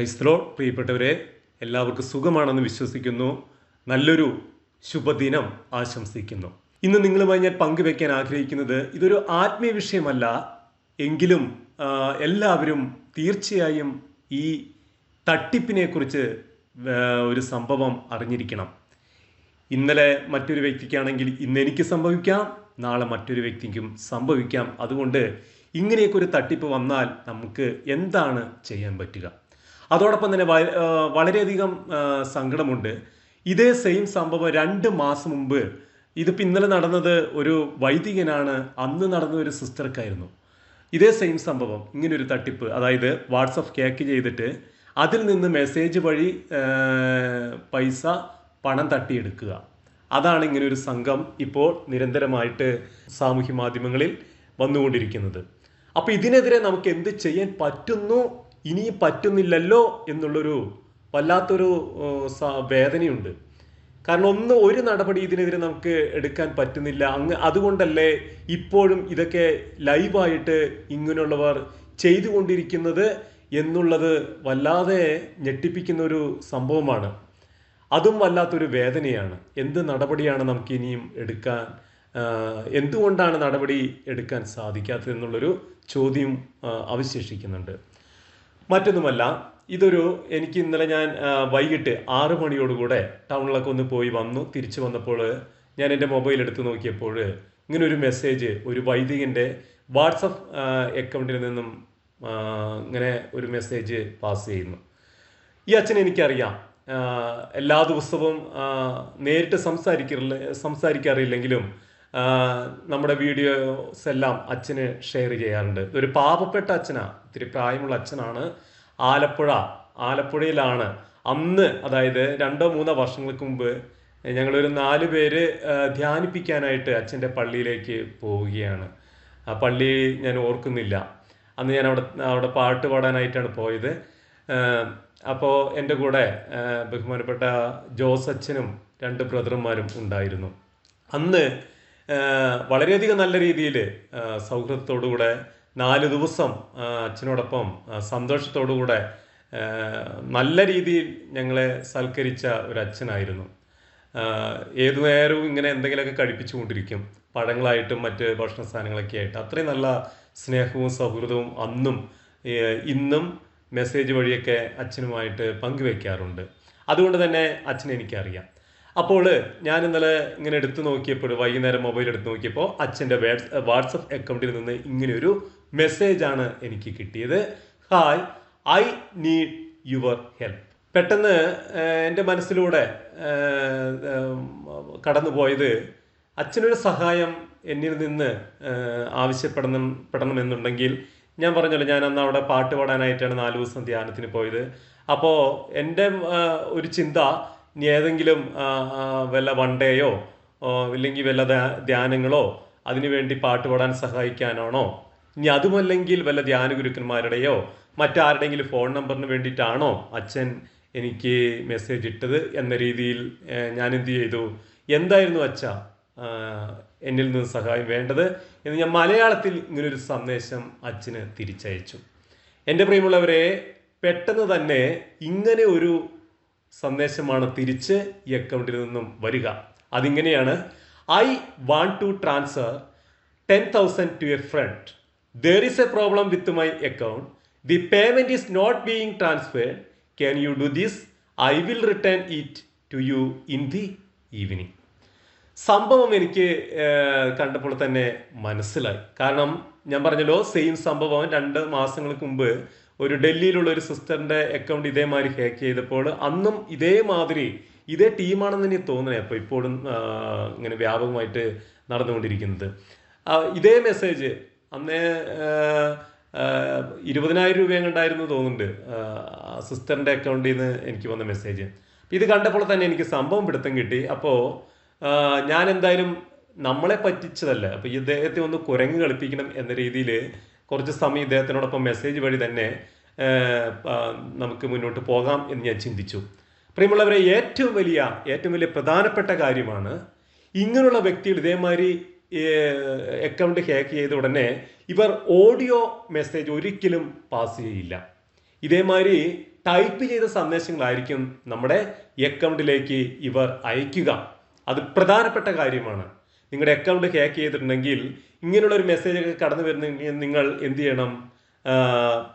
ക്രൈസ്തലോ പ്രിയപ്പെട്ടവരെ എല്ലാവർക്കും സുഖമാണെന്ന് വിശ്വസിക്കുന്നു. നല്ലൊരു ശുഭദിനം ആശംസിക്കുന്നു. ഇന്ന് നിങ്ങളുമായി ഞാൻ പങ്കുവെക്കാൻ ആഗ്രഹിക്കുന്നത് ഇതൊരു ആത്മീയ വിഷയമല്ല. എങ്കിലും എല്ലാവരും തീർച്ചയായും ഈ തട്ടിപ്പിനെ കുറിച്ച് ഒരു സംഭവം അറിഞ്ഞിരിക്കണം. ഇന്നലെ മറ്റൊരു വ്യക്തിക്കാണെങ്കിൽ ഇന്ന് എനിക്ക് സംഭവിക്കാം നാളെ മറ്റൊരു വ്യക്തിക്കും സംഭവിക്കാം. അതുകൊണ്ട് ഇങ്ങനെയൊക്കെ ഒരു തട്ടിപ്പ് വന്നാൽ നമുക്ക് എന്താണ് ചെയ്യാൻ പറ്റുക? അതോടൊപ്പം തന്നെ വളരെയധികം സങ്കടമുണ്ട്. ഇതേ സെയിം സംഭവം രണ്ട് മാസം മുമ്പ് ഇതിപ്പോൾ ഇന്നലെ നടന്നത് ഒരു വൈദികനാണ് അന്ന് നടന്ന ഒരു സിസ്റ്റർക്കായിരുന്നു. ഇതേ സെയിം സംഭവം ഇങ്ങനൊരു തട്ടിപ്പ്. അതായത് വാട്സപ്പ് കേക്ക് ചെയ്തിട്ട് അതിൽ നിന്ന് മെസ്സേജ് വഴി പൈസ പണം തട്ടിയെടുക്കുക. അതാണ് ഇങ്ങനെ ഒരു സംഘം ഇപ്പോൾ നിരന്തരമായിട്ട് സാമൂഹ്യ മാധ്യമങ്ങളിൽ വന്നുകൊണ്ടിരിക്കുന്നത്. അപ്പോൾ ഇതിനെതിരെ നമുക്ക് എന്ത് ചെയ്യാൻ പറ്റുന്നു ഇനിയും പറ്റുന്നില്ലല്ലോ എന്നുള്ളൊരു വല്ലാത്തൊരു വേദനയുണ്ട്. കാരണം ഒന്ന് ഒരു നടപടി ഇതിനെതിരെ നമുക്ക് എടുക്കാൻ പറ്റുന്നില്ല. അങ്ങ് അതുകൊണ്ടല്ലേ ഇപ്പോഴും ഇതൊക്കെ ലൈവായിട്ട് ഇങ്ങനെയുള്ളവർ ചെയ്തുകൊണ്ടിരിക്കുന്നത് എന്നുള്ളത് വല്ലാതെ ഞെട്ടിപ്പിക്കുന്ന ഒരു സംഭവമാണ്. അതും വല്ലാത്തൊരു വേദനയാണ്. എന്ത് നടപടിയാണ് നമുക്ക് ഇനിയും എടുക്കാൻ എന്തുകൊണ്ടാണ് നടപടി എടുക്കാൻ സാധിക്കാത്തത് എന്നുള്ളൊരു ചോദ്യം അവശേഷിക്കുന്നുണ്ട്. മറ്റൊന്നുമല്ല ഇതൊരു എനിക്ക് ഇന്നലെ ഞാൻ വൈകിട്ട് ആറ് മണിയോടുകൂടെ ടൗണിലൊക്കെ ഒന്ന് പോയി വന്നു. തിരിച്ചു വന്നപ്പോൾ ഞാൻ എന്റെ മൊബൈൽ എടുത്ത് നോക്കിയപ്പോൾ ഇങ്ങനെ ഒരു മെസ്സേജ് ഒരു വൈദികന്റെ വാട്സപ്പ് അക്കൗണ്ടിൽ നിന്നും ഇങ്ങനെ ഒരു മെസ്സേജ് പാസ് ചെയ്യുന്നു. ഈ അച്ഛനെ എനിക്കറിയാം എല്ലാ ദിവസവും നേരിട്ട് സംസാരിക്കില്ല സംസാരിക്കാറില്ലെങ്കിലും നമ്മുടെ വീഡിയോസ് എല്ലാം അച്ഛന് ഷെയർ ചെയ്യാറുണ്ട്. ഒരു പാവപ്പെട്ട അച്ഛനാണ് ഇത്തിരി പ്രായമുള്ള അച്ഛനാണ്. ആലപ്പുഴ. ആലപ്പുഴയിലാണ്. അന്ന് അതായത് രണ്ടോ മൂന്നോ വർഷങ്ങൾക്ക് മുമ്പ് ഞങ്ങളൊരു നാല് പേര് ധ്യാനിപ്പിക്കാനായിട്ട് അച്ഛന്റെ പള്ളിയിലേക്ക് പോവുകയാണ്. ആ പള്ളി ഞാൻ ഓർക്കുന്നില്ല. അന്ന് ഞാൻ അവിടെ അവിടെ പാട്ട് പാടാനായിട്ടാണ് പോയത്. അപ്പോൾ എന്റെ കൂടെ ബഹുമാനപ്പെട്ട ജോസ് അച്ഛനും രണ്ട് ബ്രദർമാരും ഉണ്ടായിരുന്നു. അന്ന് വളരെയധികം നല്ല രീതിയിൽ സൗഹൃദത്തോടുകൂടെ നാല് ദിവസം അച്ഛനോടൊപ്പം സന്തോഷത്തോടുകൂടെ നല്ല രീതിയിൽ ഞങ്ങളെ സൽക്കരിച്ച ഒരു അച്ഛനായിരുന്നു ഏതു നേരവും ഇങ്ങനെ എന്തെങ്കിലുമൊക്കെ കഴിപ്പിച്ചുകൊണ്ടിരിക്കും പഴങ്ങളായിട്ടും മറ്റ് ഭക്ഷണ സാധനങ്ങളൊക്കെ ആയിട്ട്. അത്രയും നല്ല സ്നേഹവും സൗഹൃദവും അന്നും ഇന്നും മെസ്സേജ് വഴിയൊക്കെ അച്ഛനുമായിട്ട് പങ്കുവെക്കാറുണ്ട്. അതുകൊണ്ട് തന്നെ അച്ഛനെ എനിക്കറിയാം. അപ്പോൾ ഞാൻ ഇന്നലെ ഇങ്ങനെ എടുത്തു നോക്കിയപ്പോൾ വൈകുന്നേരം മൊബൈൽ എടുത്ത് നോക്കിയപ്പോൾ അച്ഛന്റെ വാട്സപ്പ് അക്കൗണ്ടിൽ നിന്ന് ഇങ്ങനെയൊരു മെസ്സേജാണ് എനിക്ക് കിട്ടിയത്. Hi I need your help പെട്ടെന്ന് എന്റെ മനസ്സിലൂടെ കടന്നുപോയത് അച്ഛനൊരു സഹായം എന്നിൽ നിന്ന് ആവശ്യപ്പെടണം പെടണമെന്നുണ്ടെങ്കിൽ ഞാൻ പറഞ്ഞല്ലോ ഞാൻ അന്ന് അവിടെ പാട്ട് പാടാനായിട്ടാണ് നാല് ദിവസം ധ്യാനത്തിന് പോയത്. അപ്പോൾ എന്റെ ഒരു ചിന്ത ഇനി ഏതെങ്കിലും വല്ല വൺ ഡേയോ ഇല്ലെങ്കിൽ വല്ല ധ്യാനങ്ങളോ അതിനുവേണ്ടി പാട്ട് പാടാൻ സഹായിക്കാനാണോ? ഇനി അതുമല്ലെങ്കിൽ വല്ല ധ്യാന ഗുരുക്കന്മാരുടെയോ മറ്റാരുടെയെങ്കിലും ഫോൺ നമ്പറിന് വേണ്ടിയിട്ടാണോ അച്ഛൻ എനിക്ക് മെസ്സേജ് ഇട്ടത് എന്ന രീതിയിൽ ഞാൻ എന്ത് ചെയ്തു? എന്തായിരുന്നു അച്ഛ എന്നിൽ നിന്ന് സഹായം വേണ്ടത് എന്ന് ഞാൻ മലയാളത്തിൽ ഇങ്ങനൊരു സന്ദേശം അച്ഛന് തിരിച്ചയച്ചു. എന്റെ പ്രിയമുള്ളവരെ പെട്ടെന്ന് തന്നെ ഇങ്ങനെ ഒരു സന്ദേശമാണ് തിരിച്ച് ഈ അക്കൗണ്ടിൽ നിന്നും വരിക. അതിങ്ങനെയാണ് I want to transfer ten thousand to a friend there is a problem with my account the payment is not being transferred can you do this I will return it to you in the evening സംഭവം എനിക്ക് കണ്ടപ്പോൾ തന്നെ മനസ്സിലായി. കാരണം ഞാൻ പറഞ്ഞല്ലോ same സംഭവം രണ്ട് മാസങ്ങൾക്ക് മുമ്പ് ഒരു ഡൽഹിയിലുള്ള ഒരു സിസ്റ്ററിന്റെ അക്കൗണ്ട് ഇതേമാതിരി ഹാക്ക് ചെയ്തപ്പോൾ അന്നും ഇതേമാതിരി ഇതേ ടീമാണെന്ന് എനിക്ക് തോന്നുന്നത് അപ്പോൾ ഇപ്പോഴും ഇങ്ങനെ വ്യാപകമായിട്ട് നടന്നുകൊണ്ടിരിക്കുന്നത്. ഇതേ മെസ്സേജ് അന്നേ ഇരുപതിനായിരം രൂപ കണ്ടായിരുന്നു തോന്നുന്നുണ്ട്. സിസ്റ്ററിന്റെ അക്കൗണ്ടിൽ നിന്ന് എനിക്ക് വന്ന മെസ്സേജ്. ഇത് കണ്ടപ്പോൾ തന്നെ എനിക്ക് സംഭവം പിടുത്തം കിട്ടി. അപ്പോൾ ഞാൻ എന്തായാലും നമ്മളെ പറ്റിച്ചതല്ല. അപ്പോൾ ഇദ്ദേഹത്തെ ഒന്ന് കുരങ്ങ് കളിപ്പിക്കണം എന്ന രീതിയിൽ കുറച്ച് സമയം ഇദ്ദേഹത്തിനോടൊപ്പം മെസ്സേജ് വഴി തന്നെ നമുക്ക് മുന്നോട്ട് പോകാം എന്ന് ഞാൻ ചിന്തിച്ചു. പ്രിയമുള്ളവരെ ഏറ്റവും വലിയ ഏറ്റവും വലിയ പ്രധാനപ്പെട്ട കാര്യമാണ് ഇങ്ങനെയുള്ള വ്യക്തികൾ ഇതേമാതിരി അക്കൗണ്ട് ഹാക്ക് ചെയ്ത ഉടനെ ഇവർ ഓഡിയോ മെസ്സേജ് ഒരിക്കലും പാസ് ചെയ്യില്ല. ഇതേമാതിരി ടൈപ്പ് ചെയ്ത സന്ദേശങ്ങളായിരിക്കും നമ്മുടെ അക്കൗണ്ടിലേക്ക് ഇവർ അയക്കുക. അത് പ്രധാനപ്പെട്ട കാര്യമാണ്. നിങ്ങളുടെ അക്കൗണ്ട് ഹാക്ക് ചെയ്തിട്ടുണ്ടെങ്കിൽ ഇങ്ങനെയുള്ള ഒരു മെസ്സേജ് ഒക്കെ കടന്നു വരുന്നെങ്കിൽ നിങ്ങൾ എന്ത് ചെയ്യണം?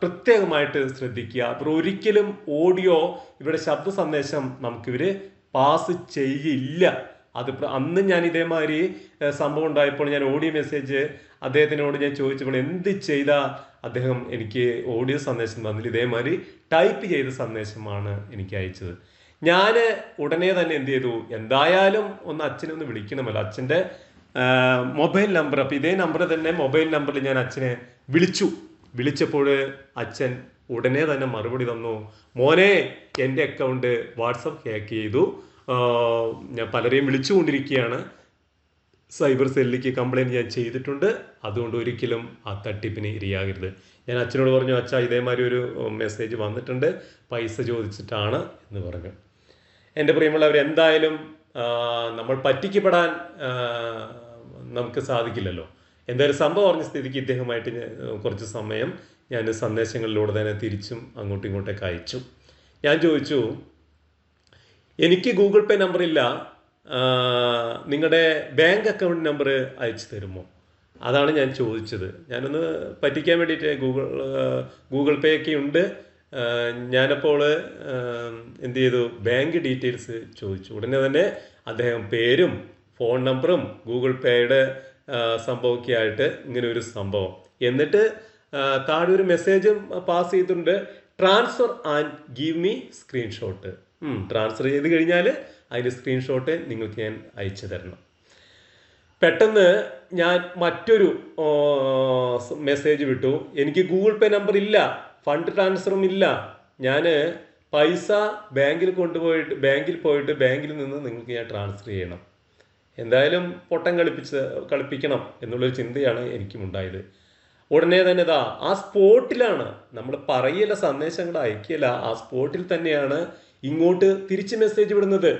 പ്രത്യേകമായിട്ട് ശ്രദ്ധിക്കുക. അവർ ഒരിക്കലും ഓഡിയോ ഇവരുടെ ശബ്ദ സന്ദേശം നമുക്കിവർ പാസ് ചെയ്യില്ല. അത് അന്ന് ഞാൻ ഇതേമാതിരി സംഭവം ഉണ്ടായപ്പോൾ ഞാൻ ഓഡിയോ മെസ്സേജ് അദ്ദേഹത്തിനോട് ഞാൻ ചോദിച്ചപ്പോൾ എന്ത് ചെയ്ത? അദ്ദേഹം എനിക്ക് ഓഡിയോ സന്ദേശം തന്നില്ല. ഇതേമാതിരി ടൈപ്പ് ചെയ്ത സന്ദേശമാണ് എനിക്ക് അയച്ചത്. ഞാൻ ഉടനെ തന്നെ എന്ത് ചെയ്തു? എന്തായാലും ഒന്ന് അച്ഛനെ ഒന്ന് വിളിക്കണമല്ലോ. അച്ഛന്റെ മൊബൈൽ നമ്പർ. അപ്പോൾ ഇതേ നമ്പർ തന്നെ മൊബൈൽ നമ്പറിൽ ഞാൻ അച്ഛനെ വിളിച്ചു. വിളിച്ചപ്പോൾ അച്ഛൻ ഉടനെ തന്നെ മറുപടി തന്നു. മോനെ എന്റെ അക്കൗണ്ട് വാട്സപ്പ് ഹാക്ക് ചെയ്തു. ഞാൻ പലരെയും വിളിച്ചുകൊണ്ടിരിക്കുകയാണ്. സൈബർ സെല്ലിലേക്ക് കംപ്ലൈന്റ് ഞാൻ ചെയ്തിട്ടുണ്ട്. അതുകൊണ്ട് ഒരിക്കലും ആ തട്ടിപ്പിന് ഇരയാകരുത്. ഞാൻ അച്ഛനോട് പറഞ്ഞു അച്ഛാ ഇതേമാതിരി ഒരു മെസ്സേജ് വന്നിട്ടുണ്ട്. പൈസ ചോദിച്ചിട്ടാണ് എന്ന് പറഞ്ഞു. എന്റെ പ്രിയമുള്ളവർ എന്തായാലും നമ്മൾ പറ്റിക്കപ്പെടാൻ നമുക്ക് സാധിക്കില്ലല്ലോ. എന്തായാലും സംഭവം പറഞ്ഞ സ്ഥിതിക്ക് ഇദ്ദേഹമായിട്ട് കുറച്ച് സമയം ഞാൻ സന്ദേശങ്ങളിലൂടെ തന്നെ തിരിച്ചും അങ്ങോട്ടും ഇങ്ങോട്ടൊക്കെ അയച്ചു. ഞാൻ ചോദിച്ചു എനിക്ക് ഗൂഗിൾ പേ നമ്പർ ഇല്ല നിങ്ങളുടെ ബാങ്ക് അക്കൗണ്ട് നമ്പർ അയച്ചു തരുമോ? അതാണ് ഞാൻ ചോദിച്ചത്. ഞാനൊന്ന് പറ്റിക്കാൻ വേണ്ടിയിട്ട് ഗൂഗിൾ ഗൂഗിൾ പേ ഒക്കെ ഉണ്ട്. ഞാനപ്പോൾ എന്ത് ചെയ്തു? ബാങ്ക് ഡീറ്റെയിൽസ് ചോദിച്ചു. ഉടനെ തന്നെ അദ്ദേഹം പേരും ഫോൺ നമ്പറും ഗൂഗിൾ പേയുടെ സംഭവമൊക്കെ ആയിട്ട് ഇങ്ങനെ ഒരു സംഭവം. എന്നിട്ട് താഴെ ഒരു മെസ്സേജും പാസ് ചെയ്തിട്ടുണ്ട്. Transfer and give me screenshot. Transfer ചെയ്ത് കഴിഞ്ഞാൽ അതിന്റെ സ്ക്രീൻഷോട്ട് നിങ്ങൾക്ക് ഞാൻ അയച്ചു തരണം. പെട്ടെന്ന് ഞാൻ മറ്റൊരു മെസ്സേജ് വിട്ടു. എനിക്ക് ഗൂഗിൾ പേ നമ്പർ ഇല്ല. ഫണ്ട് ട്രാൻസ്ഫറും ഇല്ല. ഞാൻ പൈസ ബാങ്കിൽ കൊണ്ടുപോയിട്ട് ബാങ്കിൽ പോയിട്ട് ബാങ്കിൽ നിന്ന് നിങ്ങൾക്ക് ഞാൻ ട്രാൻസ്ഫർ ചെയ്യണം. എന്തായാലും പൊട്ടം കളിപ്പിച്ച് കളിപ്പിക്കണം എന്നുള്ളൊരു ചിന്തയാണ് എനിക്കും ഉണ്ടായത്. ഉടനെ തന്നെ ഇതാ ആ സ്പോട്ടിലാണ് നമ്മൾ പറയല സന്ദേശങ്ങൾ അയക്കില്ല ആ സ്പോട്ടിൽ തന്നെയാണ് ഇങ്ങോട്ട് തിരിച്ച് മെസ്സേജ് വിടുന്നത്.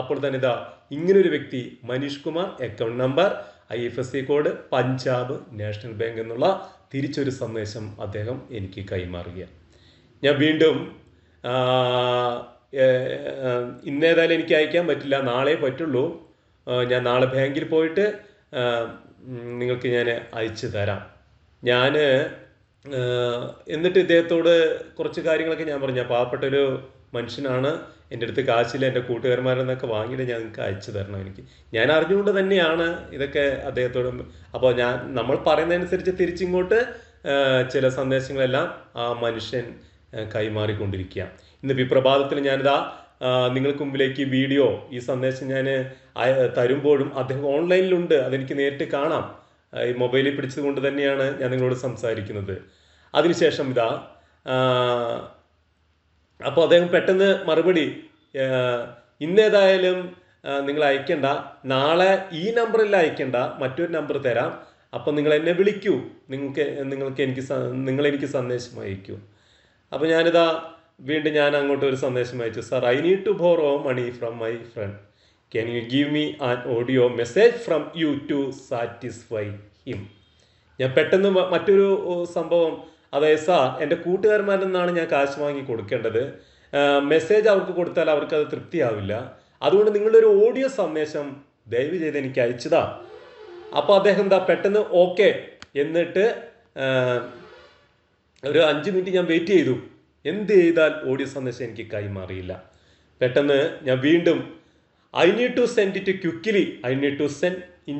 അപ്പോൾ തന്നെ ഇതാ ഇങ്ങനൊരു വ്യക്തി Manish Kumar account number I F S C code Punjab National Bank എന്നുള്ള തിരിച്ചൊരു സന്ദേശം അദ്ദേഹം എനിക്ക് കൈമാറുക ഞാൻ വീണ്ടും ഇന്നേതായാലും എനിക്ക് അയക്കാൻ പറ്റില്ല നാളെ പറ്റുള്ളൂ. ഞാൻ നാളെ ബാങ്കിൽ പോയിട്ട് നിങ്ങൾക്ക് ഞാൻ അയച്ചു തരാം. ഞാൻ എന്നിട്ട് ഇദ്ദേഹത്തോട് കുറച്ച് കാര്യങ്ങളൊക്കെ ഞാൻ പറഞ്ഞു. പാവപ്പെട്ടൊരു മനുഷ്യനാണ് എന്റെ അടുത്ത് കാശില്ല എന്റെ കൂട്ടുകാരന്മാരിൽ നിന്നൊക്കെ വാങ്ങിയിട്ട് ഞാൻ നിങ്ങൾക്ക് അയച്ചു തരണം എനിക്ക്. ഞാൻ അറിഞ്ഞുകൊണ്ട് തന്നെയാണ് ഇതൊക്കെ അദ്ദേഹത്തോട് അപ്പോൾ ഞാൻ നമ്മൾ പറയുന്നതനുസരിച്ച് തിരിച്ചിങ്ങോട്ട് ചില സന്ദേശങ്ങളെല്ലാം ആ മനുഷ്യൻ കൈമാറിക്കൊണ്ടിരിക്കുക. ഇന്ന് വിപ്രഭാതത്തിൽ ഞാനിതാ ആ, നിങ്ങൾക്ക് മുമ്പിലേക്ക് വീഡിയോ ഈ സന്ദേശം ഞാൻ തരുമ്പോഴും അദ്ദേഹം ഓൺലൈനിലുണ്ട് അതെനിക്ക് നേരിട്ട് കാണാം. ഈ മൊബൈലിൽ പിടിച്ചതുകൊണ്ട് തന്നെയാണ് ഞാൻ നിങ്ങളോട് സംസാരിക്കുന്നത്. അതിനുശേഷം ഇതാ അപ്പോൾ അദ്ദേഹം പെട്ടെന്ന് മറുപടി ഇന്നേതായാലും നിങ്ങൾ അയക്കണ്ട. നാളെ ഈ നമ്പറിൽ അയക്കണ്ട. മറ്റൊരു നമ്പർ തരാം. അപ്പോൾ നിങ്ങൾ എന്നെ വിളിക്കൂ. നിങ്ങൾക്ക് നിങ്ങൾക്ക് എനിക്ക് നിങ്ങൾ എനിക്ക് സന്ദേശം അയക്കൂ. അപ്പോൾ ഞാനിതാ വീണ്ടും ഞാൻ അങ്ങോട്ട് ഒരു സന്ദേശം അയച്ചു. Sir I need to borrow money from my friend can you give me an audio message from you to satisfy him ഞാൻ പെട്ടെന്ന് മറ്റൊരു സംഭവം അതായത് സാർ എന്റെ കൂട്ടുകാരന്മാരിൽ നിന്നാണ് ഞാൻ കാശ് വാങ്ങി കൊടുക്കേണ്ടത്. മെസ്സേജ് അവർക്ക് കൊടുത്താൽ അവർക്ക് അത് തൃപ്തിയാവില്ല. അതുകൊണ്ട് നിങ്ങളുടെ ഒരു ഓഡിയോ സന്ദേശം ദയവ് ചെയ്ത് എനിക്ക് അയച്ചതാ. അപ്പോൾ അദ്ദേഹം എന്താ പെട്ടെന്ന് ഓക്കെ എന്നിട്ട് ഒരു അഞ്ച് മിനിറ്റ് ഞാൻ വെയിറ്റ് ചെയ്തു. എന്ത് ചെയ്താൽ ഓഡിയോ സന്ദേശം എനിക്ക് കൈമാറിയില്ല. പെട്ടെന്ന് ഞാൻ വീണ്ടും I need to send it quickly I need to send in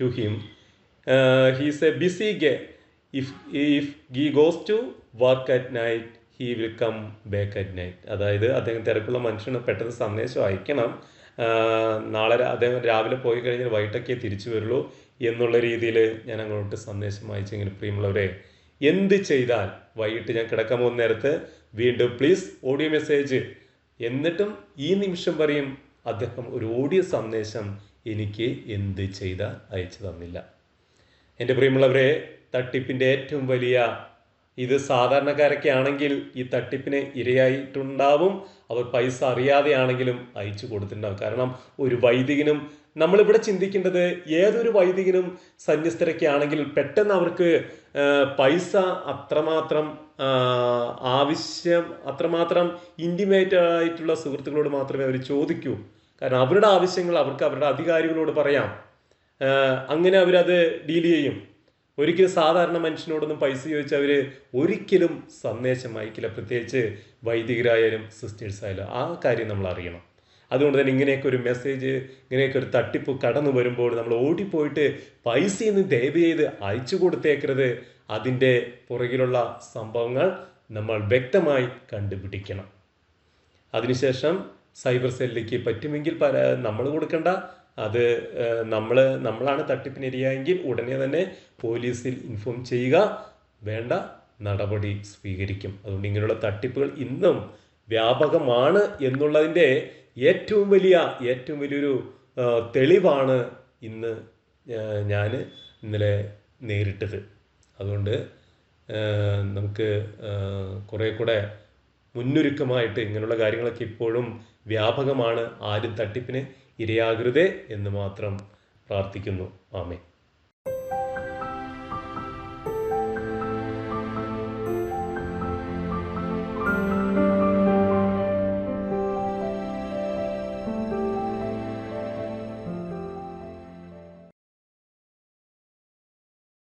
to him he's a busy guy if if he goes to work at night he will come back at night അതായത് അദ്ദേഹം തിരക്കുള്ള മനുഷ്യന് പെട്ടെന്ന് സന്ദേശം അയക്കണം. നാളെ അദ്ദേഹം രാവിലെ പോയി കഴിഞ്ഞാൽ വൈകിട്ടൊക്കെ തിരിച്ചു വരുള്ളൂ എന്നുള്ള രീതിയിൽ ഞാൻ അങ്ങോട്ട് സന്ദേശം അയച്ചെങ്കിൽ പ്രിയമുള്ളവരെ എന്ത് ചെയ്താൽ വൈകിട്ട് ഞാൻ കിടക്കാൻ പോകുന്ന നേരത്ത് വീണ്ടും പ്ലീസ് ഓഡിയോ മെസ്സേജ് എന്നിട്ടും ഈ നിമിഷം പറയും അദ്ദേഹം ഒരു ഓഡിയോ സന്ദേശം എനിക്ക് എന്ത് ചെയ്താൽ അയച്ചു തന്നില്ല. എന്റെ പ്രിയമുള്ളവരെ തട്ടിപ്പിന്റെ ഏറ്റവും വലിയ ഇത് സാധാരണക്കാരൊക്കെ ആണെങ്കിൽ ഈ തട്ടിപ്പിന് ഇരയായിട്ടുണ്ടാവും. അവർ പൈസ അറിയാതെയാണെങ്കിലും അയച്ചു കൊടുത്തിട്ടുണ്ടാവും. കാരണം ഒരു വൈദികനും നമ്മളിവിടെ ചിന്തിക്കേണ്ടത് ഏതൊരു വൈദികനും സന്യസ്തരൊക്കെ ആണെങ്കിൽ പെട്ടെന്ന് അവർക്ക് പൈസ അത്രമാത്രം ആവശ്യം അത്രമാത്രം ഇന്റിമേറ്റ് ആയിട്ടുള്ള സുഹൃത്തുക്കളോട് മാത്രമേ അവർ ചോദിക്കൂ. കാരണം അവരുടെ ആവശ്യങ്ങൾ അവർക്ക് അവരുടെ അധികാരികളോട് പറയാം. അങ്ങനെ അവരത് ഡീൽ ചെയ്യും. ഒരിക്കലും സാധാരണ മനുഷ്യനോടൊന്നും പൈസ ചോദിച്ചാൽ അവർ ഒരിക്കലും സന്ദേശം അയക്കില്ല. പ്രത്യേകിച്ച് വൈദികരായാലും സിസ്റ്റേഴ്സ് ആയാലും ആ കാര്യം നമ്മൾ അറിയണം. അതുകൊണ്ട് തന്നെ ഇങ്ങനെയൊക്കെ ഒരു മെസ്സേജ് ഇങ്ങനെയൊക്കെ ഒരു തട്ടിപ്പ് കടന്നു വരുമ്പോൾ നമ്മൾ ഓടിപ്പോയിട്ട് പൈസയൊന്നും ദയവ് ചെയ്ത് അയച്ചു കൊടുത്തേക്കരുത്. അതിന്റെ പുറകിലുള്ള സംഭവങ്ങൾ നമ്മൾ വ്യക്തമായി കണ്ടുപിടിക്കണം. അതിനുശേഷം സൈബർ സെല്ലിലേക്ക് പറ്റുമെങ്കിൽ നമ്മൾ കൊടുക്കേണ്ട അത് നമ്മൾ നമ്മളാണ് തട്ടിപ്പിനിരയായെങ്കിൽ ഉടനെ തന്നെ പോലീസിൽ ഇൻഫോം ചെയ്യുക. വേണ്ട നടപടി സ്വീകരിക്കും. അതുകൊണ്ട് ഇങ്ങനെയുള്ള തട്ടിപ്പുകൾ ഇന്നും വ്യാപകമാണ് എന്നുള്ളതിന്റെ ഏറ്റവും വലിയ ഏറ്റവും വലിയൊരു തെളിവാണ് ഇന്ന് ഞാൻ ഇന്നലെ നേരിട്ടത്. അതുകൊണ്ട് നമുക്ക് കുറേ കൂടെ മുന്നൊരുക്കമായിട്ട് ഇങ്ങനെയുള്ള കാര്യങ്ങളൊക്കെ ഇപ്പോഴും വ്യാപകമാണ് ആരും തട്ടിപ്പിന് ഇരയാകരുതേ എന്ന് മാത്രം പ്രാർത്ഥിക്കുന്നു. ആമേ